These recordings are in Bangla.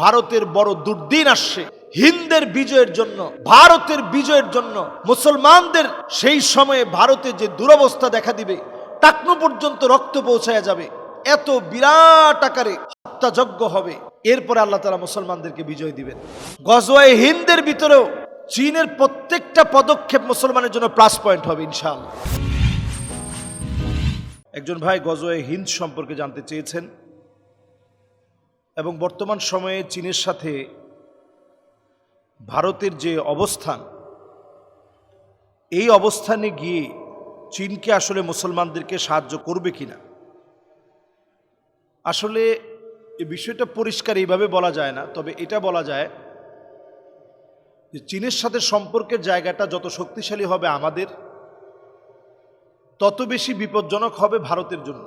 ভারতের বড় দুর্দিন আসছে। হিন্দের বিজয়ের জন্য, ভারতের বিজয়ের জন্য মুসলমানদের সেই সময়ে ভারতে যে দুরবস্থা দেখা দিবে টাকনো পর্যন্ত রক্ত পৌঁছায়া যাবে। এত বিরাট আকারে হত্যাযজ্ঞ হবে। এরপরে আল্লাহ তালা মুসলমানদেরকে বিজয় দিবেন। গজওয়াই হিন্দের ভিতরেও চীনের প্রত্যেকটা পদক্ষেপ মুসলমানের জন্য প্লাস পয়েন্ট হবে, ইনশাআল্লাহ। একজন ভাই গজওয়ে হিন্দ সম্পর্কে জানতে চেয়েছেন। এবং বর্তমান সময়ে চীনের সাথে ভারতের যে অবস্থান, এই অবস্থানে গিয়ে চীনকে আসলে মুসলমানদেরকে সাহায্য করবে কিনা? আসলে এই বিষয়টা পরিষ্কার এইভাবে বলা যায় না, তবে এটা বলা যায় যে চীনের সাথে সম্পর্কের জায়গাটা যত শক্তিশালী হবে আমাদের, তত বেশি বিপজ্জনক হবে ভারতের জন্য।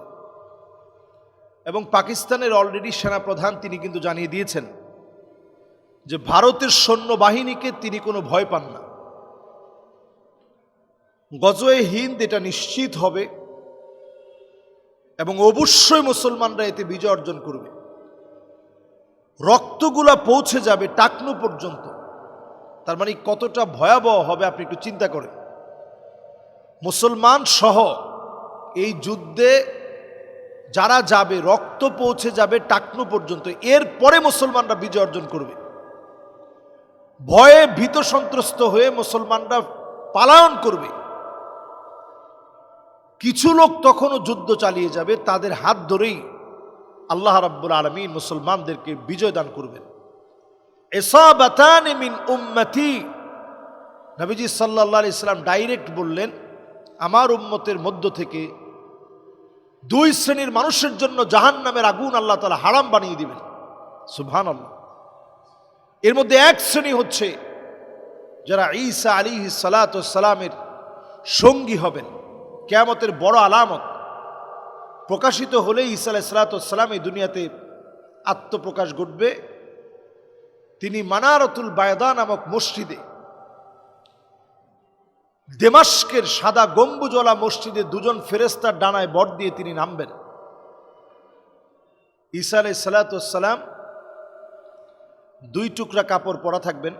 এবং পাকিস্তানের অলরেডি সেনাপ্রধান তিনি কিন্তু জানিয়ে দিয়েছেন যে ভারতের সৈন্যবাহিনীকে তিনি কোনো ভয় পান না। গজয়ে হিন্দ এটা নিশ্চিত হবে এবং অবশ্যই মুসলমানরা এতে বিজয় অর্জন করবে। রক্তগুলা পৌঁছে যাবে টাকনু পর্যন্ত। তার মানে কতটা ভয়াবহ হবে আপনি একটু চিন্তা করেন। মুসলমান সহ এই যুদ্ধে যারা যাবে, রক্ত পৌঁছে যাবে টাকনো পর্যন্ত। এর পরে মুসলমানরা বিজয় অর্জন করবে। ভয়ে ভীত সন্ত্রস্ত হয়ে মুসলমানরা পালায়ন করবে। কিছু লোক তখনও যুদ্ধ চালিয়ে যাবে, তাদের হাত ধরেই আল্লাহ রাব্বুল আলমিন মুসলমানদেরকে বিজয় দান করবেন। মিন উম্মতি। নবীজি সাল্লাহ ইসলাম ডাইরেক্ট বললেন, আমার উম্মতের মধ্য থেকে দুই শ্রেণির মানুষের জন্য জাহান নামের আগুন আল্লাহ তালা হারাম বানিয়ে দিবেন। সুবহান আল্লাহ এর মধ্যে এক শ্রেণি হচ্ছে যারা ঈসা আলী সালাতামের সঙ্গী হবেন। কেয়ামতের বড় আলামত। প্রকাশিত হলে ঈসা আলাহ সালাতাম এই দুনিয়াতে আত্মপ্রকাশ ঘটবে। তিনি মানারতুল বায়দা নামক মসজিদে দেমাস্কের সাদা গম্বুজলা মসজিদে দুজন ফেরেস্তার ডানায় বট দিয়ে তিনি নামবেন। ঈসা আলাই সালাতাম দুই টুকরা কাপড় পরা থাকবেন।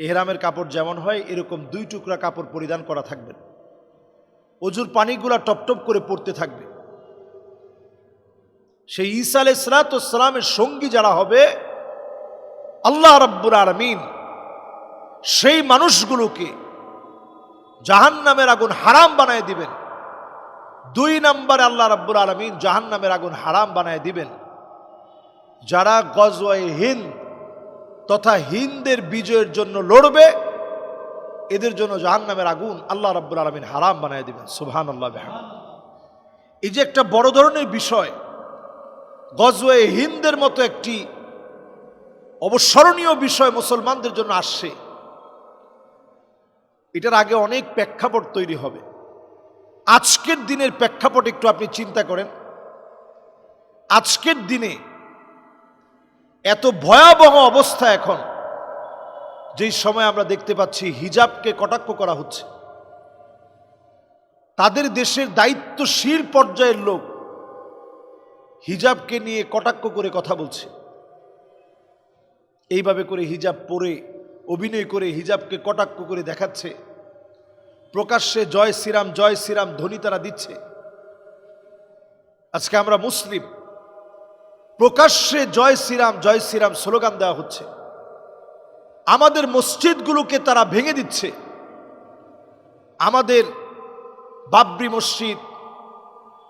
এহরামের কাপড় যেমন হয়, এরকম দুই টুকরা কাপড় পরিধান করা থাকবেন। অজুর পানিগুলা টপটপ করে পড়তে থাকবে। সেই ঈসা আলাই সালাতামের সঙ্গী যারা হবে, আল্লাহ রব্বুর আরমিন সেই মানুষগুলোকে জাহান নামের আগুন হারাম বানায় দিবেন। দুই নম্বরে আল্লাহ রাব্বুল আলমিন জাহান নামের আগুন হারাম বানায় দিবেন। যারা গজওয়াই হিন্দ তথা হিন্দের বিজয়ের জন্য লড়বে, এদের জন্য জাহান নামের আগুন আল্লাহ রাব্বুল আলমিন হারাম বানায় দিবেন। সুবহান আল্লাহ এই যে একটা বড় ধরনের বিষয় গজওয়াই হিন্দের মতো একটি অবস্মরণীয় বিষয় মুসলমানদের জন্য আসছে। এটার আগে অনেক প্রেক্ষাপট তৈরি হবে। আজকের দিনের প্রেক্ষাপট একটু আপনি চিন্তা করেন। আজকের দিনে এত ভয়াবহ অবস্থা এখন, যেই সময় আমরা দেখতে পাচ্ছি হিজাবকে কটাক্ষ করা হচ্ছে। তাদের দেশের দায়িত্বশীল পর্যায়ের লোক হিজাবকে নিয়ে কটাক্ষ করে কথা বলছে। এইভাবে করে হিজাব পরে অভিনয় করে হিজাবকে কটাক্ষ করে দেখাচ্ছে। প্রকাশ্যে জয় শ্রীরাম জয় শ্রীরাম ধ্বনি তারা দিচ্ছে। আজকে আমরা মুসলিম। প্রকাশ্যে জয় শ্রীরাম জয় শ্রীরাম স্লোগান দেওয়া হচ্ছে। আমাদের মসজিদগুলোকে তারা ভেঙে দিচ্ছে। আমাদের বাবরি মসজিদ,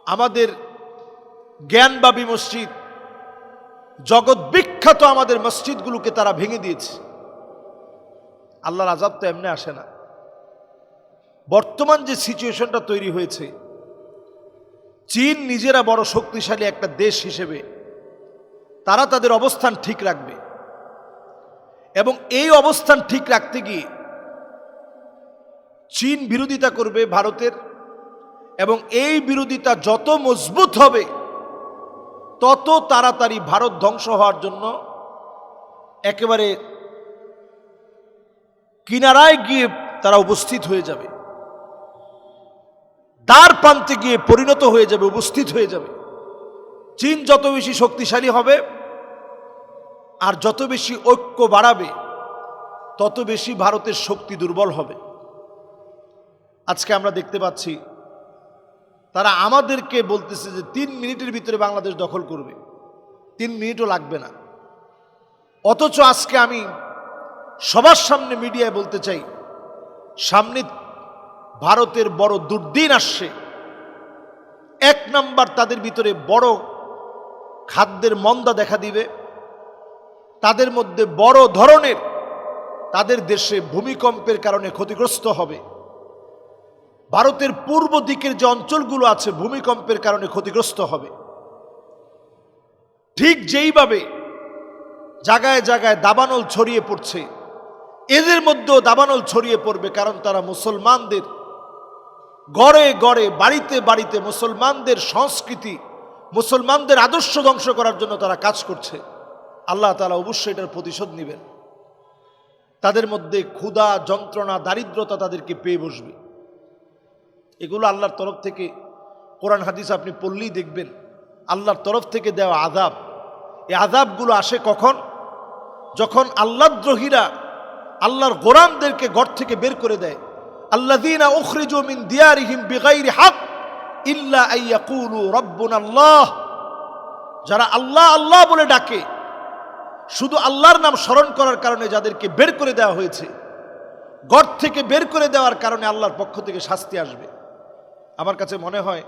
আমাদের জ্ঞানবাবী মসজিদ, জগৎ বিখ্যাত আমাদের মসজিদগুলোকে তারা ভেঙে দিয়েছে। আল্লাহর আজাব তো এমনি আসে না। বর্তমান যে সিচুয়েশনটা তৈরি হয়েছে, চীন নিজেরা বড় শক্তিশালী একটা দেশ হিসেবে, তারা তাদের অবস্থান ঠিক রাখবে। এবং এই অবস্থান ঠিক রাখতে গিয়ে চীন বিরোধিতা করবে ভারতের, এবং এই বিরোধিতা যত মজবুত হবে, তত তাড়াতাড়ি ভারত ধ্বংস হওয়ার জন্য একেবারে কিনারায় গিয়ে তারা উপস্থিত হয়ে যাবে। দ্বার প্রান্তে গিয়ে পরিণত হয়ে যাবে, উপস্থিত হয়ে যাবে। চীন যত বেশি শক্তিশালী হবে আর যত বেশি ঐক্য বাড়াবে, তত বেশি ভারতের শক্তি দুর্বল হবে। আজকে আমরা দেখতে পাচ্ছি, তারা আমাদেরকে বলতেছে যে তিন মিনিটের ভিতরে বাংলাদেশ দখল করবে। তিন মিনিটও লাগবে না। অথচ আজকে আমি সবার সামনে মিডিয়ায় বলতে চাই, সামনে ভারতের বড় দুর্দিন আসছে। এক নাম্বার তাদের ভিতরে বড় খাদ্যের মন্দা দেখা দিবে। তাদের মধ্যে বড় ধরনের তাদের দেশে ভূমিকম্পের কারণে ক্ষতিগ্রস্ত হবে। ভারতের পূর্ব দিকের যে অঞ্চলগুলো আছে, ভূমিকম্পের কারণে ক্ষতিগ্রস্ত হবে। ঠিক যেইভাবে জায়গায় জায়গায় দাবানল ছড়িয়ে পড়ছে এদের মধ্যেও দাবানল ছড়িয়ে পড়বে কারণ তারা মুসলমানদের। গড়ে গড়ে, বাড়িতে বাড়িতে মুসলমানদের সংস্কৃতি, মুসলমানদের আদর্শ ধ্বংস করার জন্য তারা কাজ করছে। আল্লাহ তালা অবশ্যই এটার প্রতিশোধ নেবেন। তাদের মধ্যে ক্ষুধা, যন্ত্রণা, দারিদ্রতা তাদেরকে পেয়ে বসবে। এগুলো আল্লাহর তরফ থেকে, কোরআন হাদিস আপনি পড়লেই দেখবেন, আল্লাহর তরফ থেকে দেওয়া আদাব এই আদাবগুলো আসে কখন? যখন আল্লাহদ্রোহীরা আল্লাহর গোরামদেরকে ঘর থেকে বের করে দেয়। আল্লাযীনা উখরিজু মিন দিয়ারিহিম বিগাইরি হক ইল্লা আইয়াকুলু রব্বুনা আল্লাহ যারা আল্লাহ আল্লাহ বলে ডাকে, শুধু আল্লাহর নাম স্মরণ করার কারণে যাদেরকে বের করে দেওয়া হয়েছে। ঘর থেকে বের করে দেওয়ার কারণে আল্লাহর পক্ষ থেকে শাস্তি আসবে। আমার কাছে মনে হয়,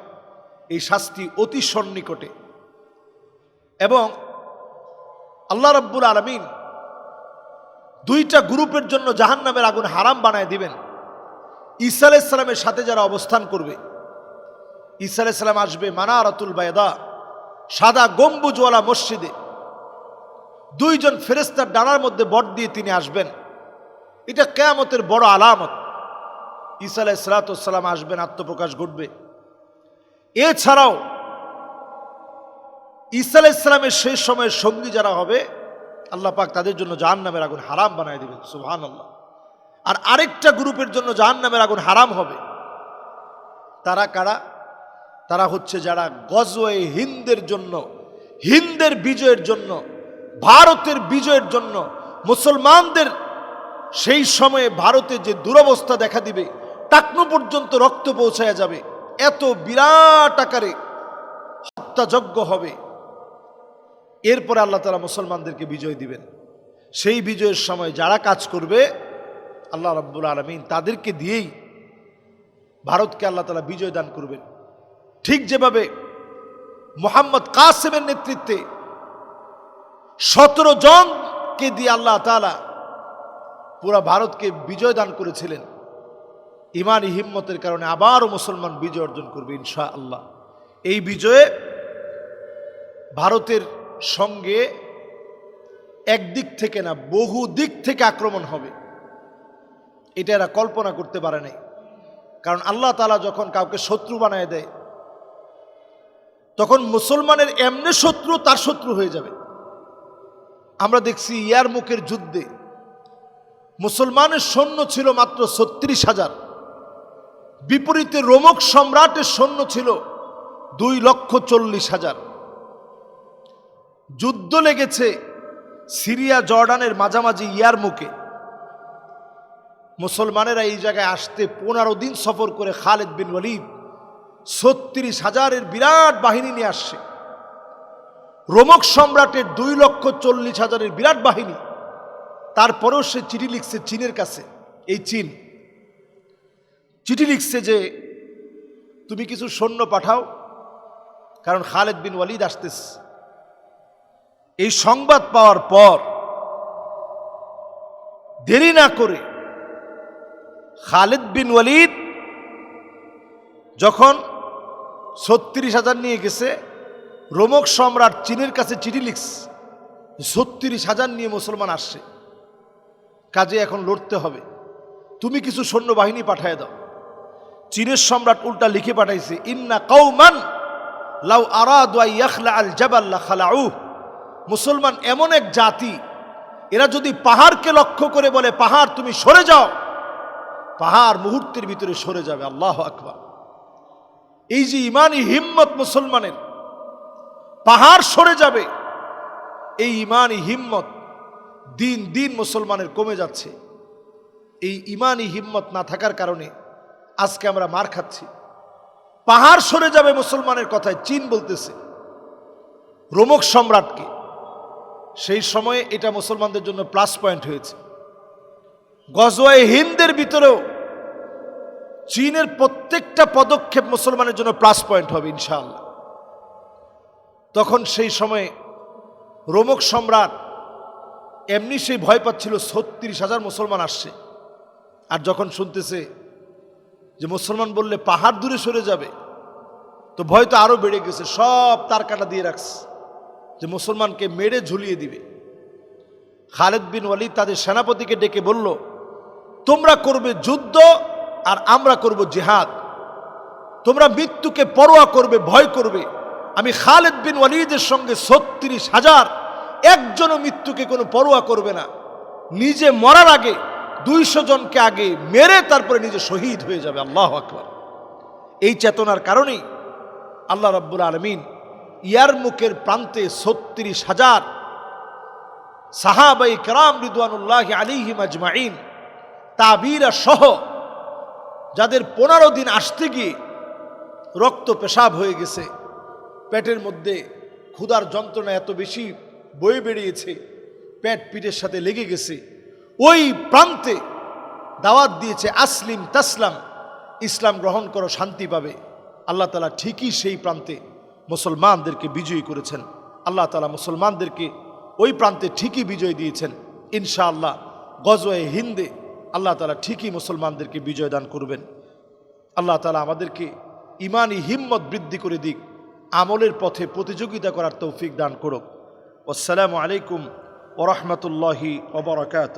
এই শাস্তি অতি সন্নিকটে। এবং আল্লাহ রব্বুল আলমিন দুইটা গ্রুপের জন্য জাহান্নামের আগুন হারাম বানায় দিবেন। ঈসা আলাইসালামের সাথে যারা অবস্থান করবে, ঈসা আলাইসালাম আসবে মানারাতুল বায়দা সাদা গম্বুজওয়ালা মসজিদে। দুইজন ফেরেস্তার ডানার মধ্যে বট দিয়ে তিনি আসবেন। এটা কেয়ামতের বড় আলামত। ঈসা আলাহ সালাতাম আসবেন, আত্মপ্রকাশ ঘটবে। এছাড়াও, ঈসা আলাহ ইসলামের শেষ সময়ের সঙ্গী যারা হবে আল্লাহ পাক তাদের জন্য জাহান নামের আগুন হারাম বানায় দেবেন সুহান আল্লাহ আর আরেকটা গ্রুপের জন্য জাহান নামের আগুন হারাম হবে। তারা কারা? তারা হচ্ছে যারা গজওয়ে হিন্দের জন্য, হিন্দের বিজয়ের জন্য, ভারতের বিজয়ের জন্য, মুসলমানদের সেই সময়ে ভারতে যে দুরবস্থা দেখা দিবে, টাকনু পর্যন্ত রক্ত পৌঁছায় যাবে। এত বিরাট আকারে হত্যাযজ্ঞ হবে। এরপরে আল্লাহ তালা মুসলমানদেরকে বিজয় দিবেন। সেই বিজয়ের সময় যারা কাজ করবে, আল্লাহ রব্বুল আলমিন তাদেরকে দিয়েই ভারতকে আল্লাহ তালা বিজয় দান করবেন। ঠিক যেভাবে মোহাম্মদ কাসেমের নেতৃত্বে সতেরো জনকে দিয়ে আল্লাহ তালা পুরা ভারতকে বিজয় দান করেছিলেন ইমানি হিম্মতের কারণে আবারও মুসলমান বিজয় অর্জন করবে ইনশা আল্লাহ এই বিজয়ে ভারতের সঙ্গে একদিক থেকে না, বহু দিক থেকে আক্রমণ হবে। এটা এরা কল্পনা করতে পারে নাই। কারণ আল্লাহ তালা যখন কাউকে শত্রু বানায় দেয়, তখন মুসলমানের এমনি শত্রু তার শত্রু হয়ে যাবে। আমরা দেখছি ইয়ার মুখের যুদ্ধে মুসলমানের সৈন্য ছিল মাত্র ছত্রিশ হাজার। বিপরীতে রোমক সম্রাটের সৈন্য ছিল দুই লক্ষ চল্লিশ হাজার। যুদ্ধ লেগেছে সিরিয়া জর্ডানের মাঝামাঝি ইয়ার মুখে। মুসলমানেরা এই জায়গায় আসতে পনেরো দিন সফর করে খালেদ বিন ওয়ালিদ ছত্রিশ হাজারের বিরাট বাহিনী নিয়ে আসছে। রোমক সম্রাটের দুই লক্ষ চল্লিশ হাজারের বিরাট বাহিনী। তারপরেও সে চিঠি লিখছে চীনের কাছে, এই চীন। চিঠি লিখছে যে, তুমি কিছু সৈন্য পাঠাও, কারণ খালেদ বিন ওয়ালিদ আসতেছে। এই সংবাদ পাওয়ার পর দেরি না করে খালেদ বিন ওয়ালিদ যখন ছত্রিশ হাজার নিয়ে গেছে, রোমক সম্রাট চীনের কাছে চিঠি লিখছে, ছত্রিশ হাজার নিয়ে মুসলমান আসছে। কাজে এখন লড়তে হবে। তুমি কিছু সৈন্যবাহিনী পাঠায় দাও। চীনের সম্রাট উল্টা লিখে পাঠাইছে, ইন্না কৌমান লাউ আরাদু আল জাবাল্লা খালাউ মুসলমান এমন এক জাতি, এরা যদি পাহাড়কে লক্ষ্য করে বলে, পাহাড়, তুমি সরে যাও। পাহাড় মুহূর্তের ভিতরে সরে যাবে, আল্লাহ আকবার। এই যে ইমানই হিম্মত মুসলমানের, পাহাড় সরে যাবে, এই ইমানই হিম্মত দিন দিন মুসলমানের কমে যাচ্ছে। এই ইমানই হিম্মত না থাকার কারণে আজকে আমরা মার খাচ্ছি। পাহাড় সরে যাবে মুসলমানের কথায় চীন বলতেছে, রোমক সম্রাটকে। সেই সময়ে এটা মুসলমানদের জন্য প্লাস পয়েন্ট হয়েছে। গজওয়াই হিন্দের ভিতরেও চীনের প্রত্যেকটা পদক্ষেপ মুসলমানের জন্য প্লাস পয়েন্ট হবে ইনশাআল্লাহ। তখন সেই সময়ে রোমক সম্রাট এমনি সেই ভয় পাচ্ছিল, ছত্রিশ হাজার মুসলমান আসছে। আর যখন শুনতেছে যে মুসলমান বললে পাহাড় দূরে সরে যাবে, তো ভয় তো আরও বেড়ে গেছে, সব তার কাটা দিয়ে রাখছে। যে মুসলমানকে মেরে ঝুলিয়ে দিবে। খালেদ বিন ওয়ালিদ তাদের সেনাপতিকে ডেকে বলল, তোমরা করবে যুদ্ধ আর আমরা করব জেহাদ। তোমরা মৃত্যুকে পরোয়া করবে, ভয় করবে। আমি খালেদ বিন ওয়ালিদের সঙ্গে ছত্রিশ হাজার একজনও মৃত্যুকে কোনো পরোয়া করবে না। নিজে মরার আগে দুইশো জনকে আগে মেরে তারপরে নিজে শহীদ হয়ে যাবে। আল্লাহ আকবর। এই চেতনার কারণেই আল্লাহ রাব্বুল আলমিন ইয়ার মুখের প্রান্তে ছত্রিশ হাজার সাহাবাই কারাম রিদওয়ানুল্লাহ আলিহিম আজমাইন, তাবিরা সহ যাদের পনেরো দিন আসতে গিয়ে রক্ত পেশাব হয়ে গেছে, পেটের মধ্যে ক্ষুধার যন্ত্রণা এত বেশি বয়ে বেরিয়েছে পেট পিঠের সাথে লেগে গেছে, ওই প্রান্তে দাওয়াত দিয়েছে, আসলিম তাসলাম, ইসলাম গ্রহণ করো, শান্তি পাবে। আল্লাহ তালা ঠিকই সেই প্রান্তে মুসলমানদেরকে বিজয়ী করেছেন। আল্লাহ তালা মুসলমানদেরকে ওই প্রান্তে ঠিকই বিজয় দিয়েছেন। ইনশাআল্লাহ গজওয়ে হিন্দে আল্লাহ তালা ঠিকই মুসলমানদেরকে বিজয় দান করবেন। আল্লাহ তালা আমাদেরকে ইমানি হিম্মত বৃদ্ধি করে দিক, আমলের পথে প্রতিযোগিতা করার তৌফিক দান করুক। আসসালামু আলাইকুম ওরহমতুল্লাহি ওবরাকাত